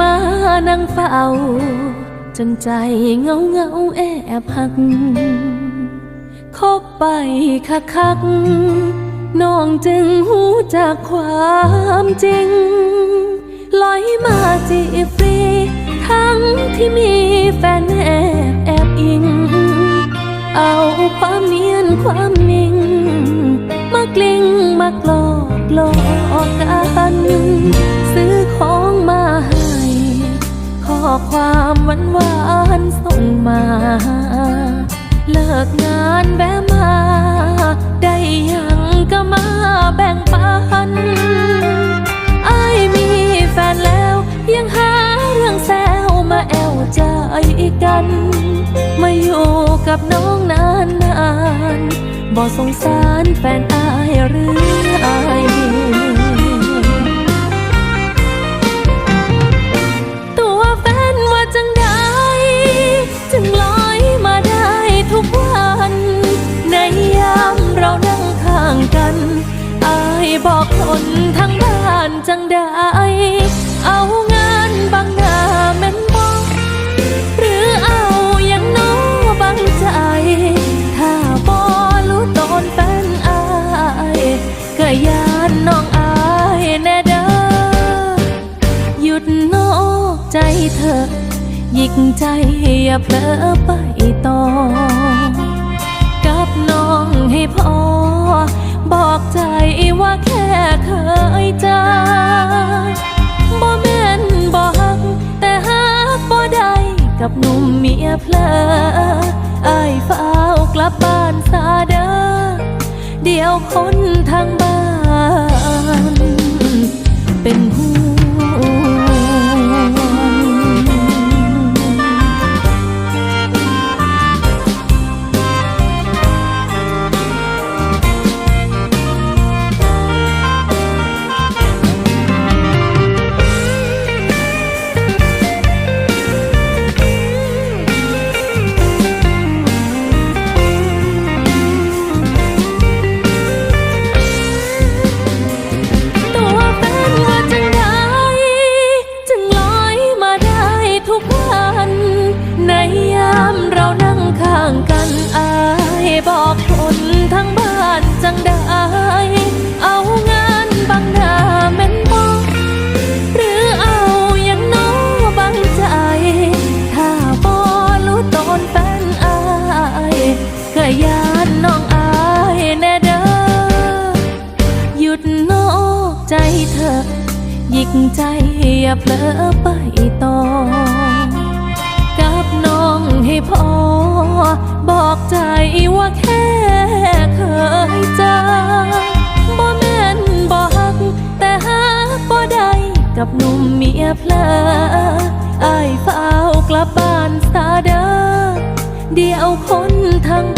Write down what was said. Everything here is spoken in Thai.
มานั่งเฝ้า จนใจเงาเงาแอบหักคบไปคักคักน้องจึงหูจากความจริงลอยมาจีฟรี ทั้งที่มีแฟนแอบแอบอิง เอาความเนียนความนิ่ง มากลิ้งมากลอ วามหวานหวานส่งมา เลิกงานแวะมา ได้ยังก็มาแบ่งปันไอ้มีแฟนแล้ว ยังหาเรื่องแซวมาแอวใจกัน มาอยู่กับน้องนานนานบ่สงสารแฟนอายหรืออาย งใดเอางานบางหน้าแม่นบอกหรือเอาอย่างน้อบังใจ ถ้าบอรู้ตนแฟนอายก็ยานน้องอายแน่เด้อหยุดนอกใจเธอหยิกใจอย่าเผลอไปต่อกับน้องให้พอ บอกใจว่าแค่เคยเจอบ่แม่นบ่ฮัก แต่ฮักบ่ได้กับหนุ่มเมียเพลออายฝ้ากลับบ้านซาเด้อเดี๋ยวคนทางบ้าน อกคนทั้งบ้านจังได้ เอางานบางหน้าแม่นบอกหรือเอาอย่างน้อบังใจ ถ้าบอรู้ตนแฟนอายก็ยานน้องอายแน่เด้อหยุดนอกใจเธอ หยิกใจอย่าเผลอไปต่อ ให้พอ บอกใจว่าแค่เคยเจอบ่แม่นบ่ฮัก แต่หากบ่ได้กับหนุ่มเมียเพลออายเฝ้ากลับบ้านสาเด้อเดียวคนทั้ง